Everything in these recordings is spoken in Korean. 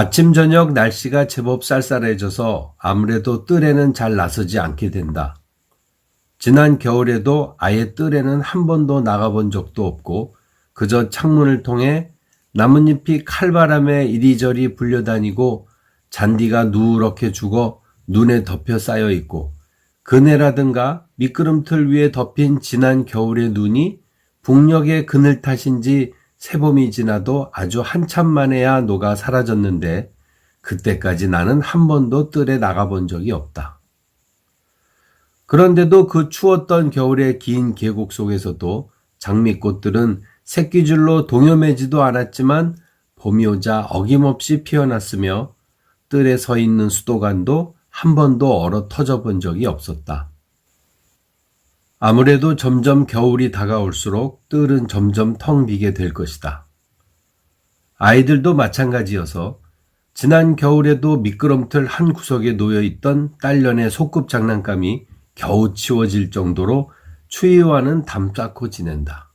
아침 저녁 날씨가 제법 쌀쌀해져서 아무래도 뜰에는 잘 나서지 않게 된다. 지난 겨울에도 아예 뜰에는 한 번도 나가본 적도 없고 그저 창문을 통해 나뭇잎이 칼바람에 이리저리 불려다니고 잔디가 누렇게 죽어 눈에 덮여 쌓여 있고 그네라든가 미끄럼틀 위에 덮인 지난 겨울의 눈이 북녘의 그늘 탓인지 새봄이 지나도 아주 한참 만에야 녹아 사라졌는데 그때까지 나는 한 번도 뜰에 나가본 적이 없다. 그런데도 그 추웠던 겨울의 긴 계곡 속에서도 장미꽃들은 새끼줄로 동요매지도 않았지만 봄이 오자 어김없이 피어났으며 뜰에 서 있는 수도관도 한 번도 얼어 터져 본 적이 없었다. 아무래도 점점 겨울이 다가올수록 뜰은 점점 텅 비게 될 것이다. 아이들도 마찬가지여서 지난 겨울에도 미끄럼틀 한 구석에 놓여 있던 딸년의 소꿉 장난감이 겨우 치워질 정도로 추위와는 담쌓고 지낸다.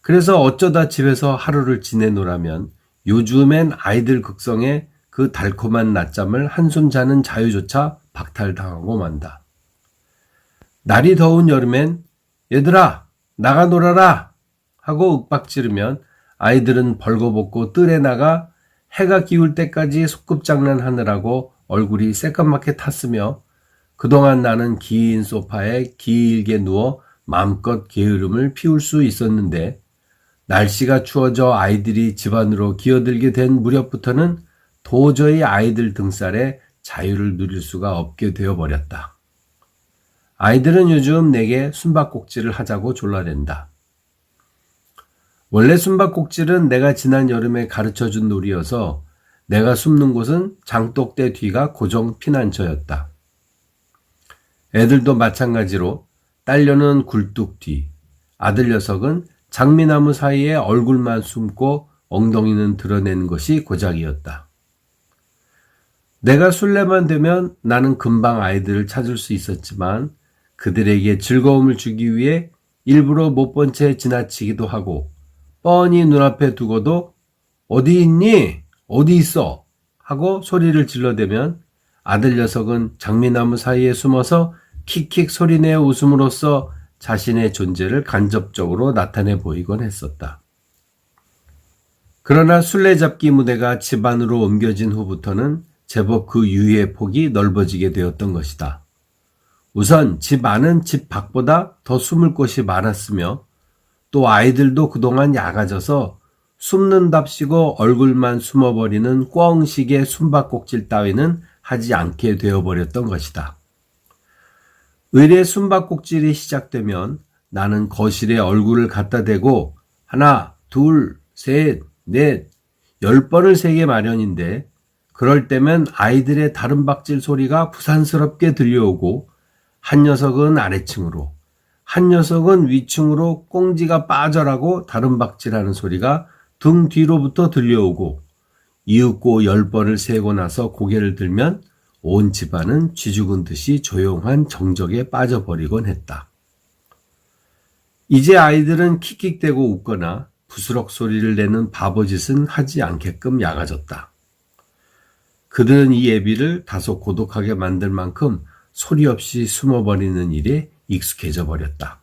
그래서 어쩌다 집에서 하루를 지내노라면 요즘엔 아이들 극성에 그 달콤한 낮잠을 한숨 자는 자유조차 박탈당하고 만다. 날이 더운 여름엔 얘들아 나가 놀아라 하고 윽박 지르면 아이들은 벌거벗고 뜰에 나가 해가 기울 때까지 소꿉장난 하느라고 얼굴이 새까맣게 탔으며 그동안 나는 긴 소파에 길게 누워 마음껏 게으름을 피울 수 있었는데 날씨가 추워져 아이들이 집안으로 기어들게 된 무렵부터는 도저히 아이들 등살에 자유를 누릴 수가 없게 되어 버렸다. 아이들은 요즘 내게 숨바꼭질을 하자고 졸라댄다. 원래 숨바꼭질은 내가 지난 여름에 가르쳐 준 놀이여서 내가 숨는 곳은 장독대 뒤가 고정 피난처였다. 애들도 마찬가지로 딸려는 굴뚝 뒤, 아들 녀석은 장미나무 사이에 얼굴만 숨고 엉덩이는 드러내는 것이 고작이었다. 내가 술래만 되면 나는 금방 아이들을 찾을 수 있었지만 그들에게 즐거움을 주기 위해 일부러 못 본 채 지나치기도 하고 뻔히 눈앞에 두고도 어디 있니? 어디 있어? 하고 소리를 질러대면 아들 녀석은 장미나무 사이에 숨어서 킥킥 소리내어 웃음으로써 자신의 존재를 간접적으로 나타내 보이곤 했었다. 그러나 술래잡기 무대가 집안으로 옮겨진 후부터는 제법 그 유의 폭이 넓어지게 되었던 것이다. 우선 집 안은 집 밖보다 더 숨을 곳이 많았으며 또 아이들도 그동안 약아져서 숨는답시고 얼굴만 숨어버리는 꿩식의 숨바꼭질 따위는 하지 않게 되어버렸던 것이다. 의례 숨바꼭질이 시작되면 나는 거실에 얼굴을 갖다 대고 하나, 둘, 셋, 넷, 열 번을 세게 마련인데 그럴 때면 아이들의 다른 박질 소리가 부산스럽게 들려오고 한 녀석은 아래층으로 한 녀석은 위층으로 꽁지가 빠져라고 다른 박질하는 소리가 등 뒤로부터 들려오고 이윽고 열 번을 세고 나서 고개를 들면 온 집안은 쥐죽은 듯이 조용한 정적에 빠져버리곤 했다. 이제 아이들은 킥킥대고 웃거나 부스럭 소리를 내는 바보짓은 하지 않게끔 약아졌다. 그들은 이 애비를 다소 고독하게 만들 만큼 소리 없이 숨어버리는 일에 익숙해져 버렸다.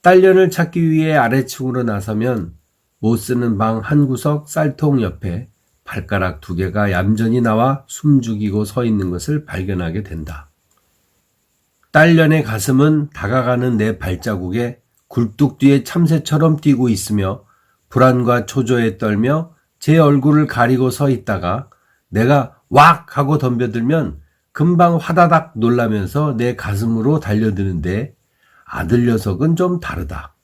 딸년을 찾기 위해 아래층으로 나서면 못 쓰는 방 한 구석 쌀통 옆에 발가락 두 개가 얌전히 나와 숨죽이고 서 있는 것을 발견하게 된다. 딸년의 가슴은 다가가는 내 발자국에 굴뚝 뒤에 참새처럼 뛰고 있으며 불안과 초조에 떨며 제 얼굴을 가리고 서 있다가 내가 왁 하고 덤벼들면 금방 화다닥 놀라면서 내 가슴으로 달려드는데 아들 녀석은 좀 다르다.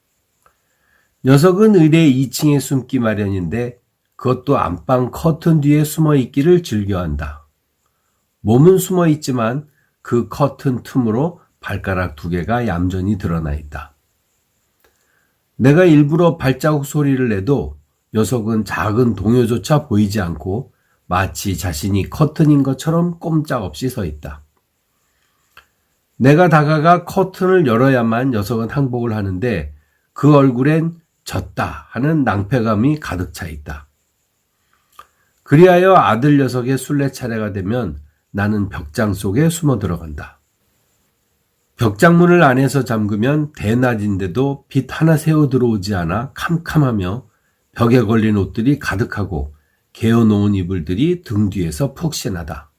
녀석은 의뢰 2층에 숨기 마련인데 그것도 안방 커튼 뒤에 숨어 있기를 즐겨한다. 몸은 숨어 있지만 그 커튼 틈으로 발가락 두 개가 얌전히 드러나 있다. 내가 일부러 발자국 소리를 내도 녀석은 작은 동요조차 보이지 않고 마치 자신이 커튼인 것처럼 꼼짝없이 서 있다. 내가 다가가 커튼을 열어야만 녀석은 항복을 하는데 그 얼굴엔 졌다 하는 낭패감이 가득 차 있다. 그리하여 아들 녀석의 순례 차례가 되면 나는 벽장 속에 숨어 들어간다. 벽장문을 안에서 잠그면 대낮인데도 빛 하나 새어 들어오지 않아 캄캄하며 벽에 걸린 옷들이 가득하고 개어놓은 이불들이 등 뒤에서 푹신하다.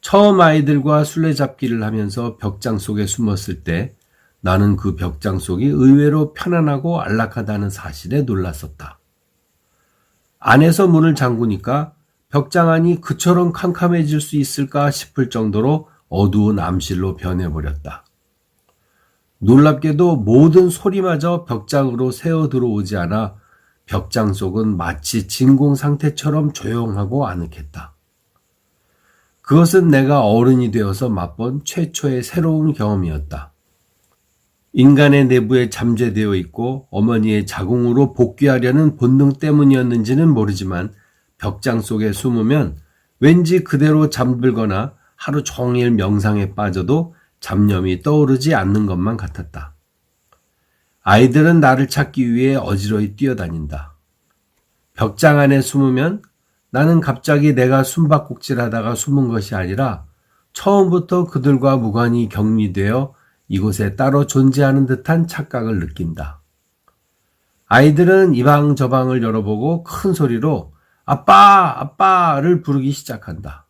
처음 아이들과 술래잡기를 하면서 벽장 속에 숨었을 때 나는 그 벽장 속이 의외로 편안하고 안락하다는 사실에 놀랐었다. 안에서 문을 잠그니까 벽장 안이 그처럼 캄캄해질 수 있을까 싶을 정도로 어두운 암실로 변해버렸다. 놀랍게도 모든 소리마저 벽장으로 새어 들어오지 않아 벽장 속은 마치 진공 상태처럼 조용하고 아늑했다. 그것은 내가 어른이 되어서 맛본 최초의 새로운 경험이었다. 인간의 내부에 잠재되어 있고 어머니의 자궁으로 복귀하려는 본능 때문이었는지는 모르지만 벽장 속에 숨으면 왠지 그대로 잠들거나 하루 종일 명상에 빠져도 잡념이 떠오르지 않는 것만 같았다. 아이들은 나를 찾기 위해 어지러이 뛰어다닌다. 벽장 안에 숨으면 나는 갑자기 내가 숨바꼭질 하다가 숨은 것이 아니라 처음부터 그들과 무관히 격리되어 이곳에 따로 존재하는 듯한 착각을 느낀다. 아이들은 이방 저방을 열어보고 큰 소리로 아빠, 아빠를 부르기 시작한다.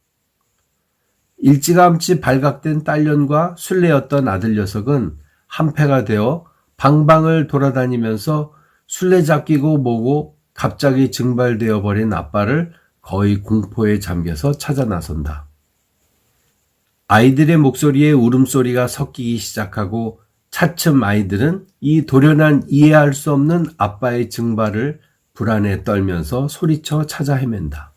일찌감치 발각된 딸년과 술래였던 아들 녀석은 한패가 되어 방방을 돌아다니면서 술래잡기고 뭐고 갑자기 증발되어 버린 아빠를 거의 공포에 잠겨서 찾아 나선다. 아이들의 목소리에 울음소리가 섞이기 시작하고 차츰 아이들은 이 도련한 이해할 수 없는 아빠의 증발을 불안에 떨면서 소리쳐 찾아 헤맨다.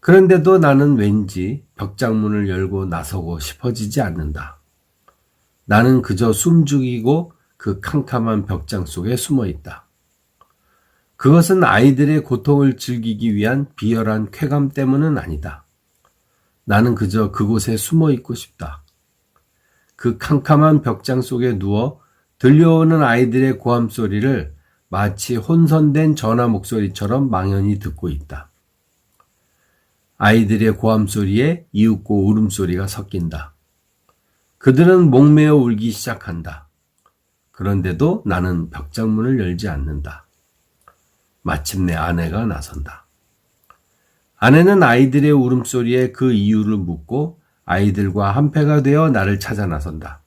그런데도 나는 왠지 벽장문을 열고 나서고 싶어지지 않는다. 나는 그저 숨죽이고 그 캄캄한 벽장 속에 숨어 있다. 그것은 아이들의 고통을 즐기기 위한 비열한 쾌감 때문은 아니다. 나는 그저 그곳에 숨어 있고 싶다. 그 캄캄한 벽장 속에 누워 들려오는 아이들의 고함 소리를 마치 혼선된 전화 목소리처럼 망연히 듣고 있다. 아이들의 고함 소리에 이윽고 울음소리가 섞인다. 그들은 목매어 울기 시작한다. 그런데도 나는 벽장문을 열지 않는다. 마침내 아내가 나선다. 아내는 아이들의 울음소리에 그 이유를 묻고 아이들과 한패가 되어 나를 찾아 나선다.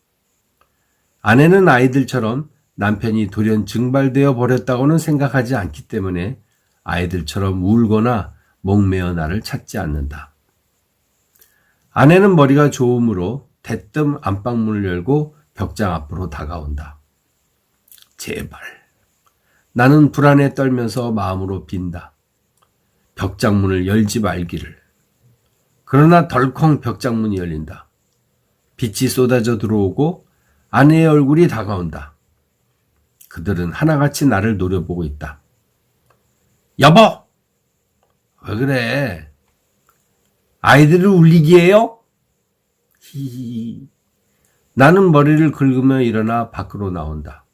아내는 아이들처럼 남편이 돌연 증발되어 버렸다고는 생각하지 않기 때문에 아이들처럼 울거나 목매어 나를 찾지 않는다. 아내는 머리가 좋으므로 대뜸 안방문을 열고 벽장 앞으로 다가온다. 제발. 나는 불안에 떨면서 마음으로 빈다. 벽장문을 열지 말기를. 그러나 덜컹 벽장문이 열린다. 빛이 쏟아져 들어오고 아내의 얼굴이 다가온다. 그들은 하나같이 나를 노려보고 있다. 여보! 왜 그래? 아이들을 울리기에요? 히히. 나는 머리를 긁으며 일어나 밖으로 나온다.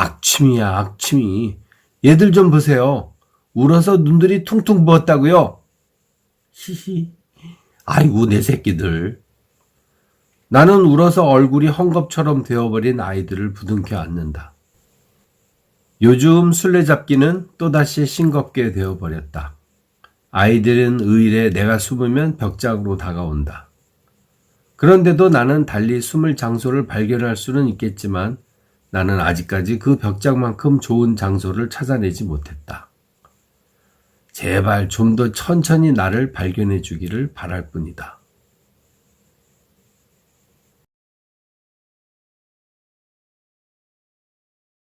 악취미야, 악취미. 얘들 좀 보세요. 울어서 눈들이 퉁퉁 부었다고요? 히히. 아이고, 내 새끼들. 나는 울어서 얼굴이 헝겊처럼 되어버린 아이들을 부둥켜 안는다. 요즘 술래잡기는 또다시 싱겁게 되어버렸다. 아이들은 의일에 내가 숨으면 벽장으로 다가온다. 그런데도 나는 달리 숨을 장소를 발견할 수는 있겠지만 나는 아직까지 그 벽장만큼 좋은 장소를 찾아내지 못했다. 제발 좀 더 천천히 나를 발견해 주기를 바랄 뿐이다.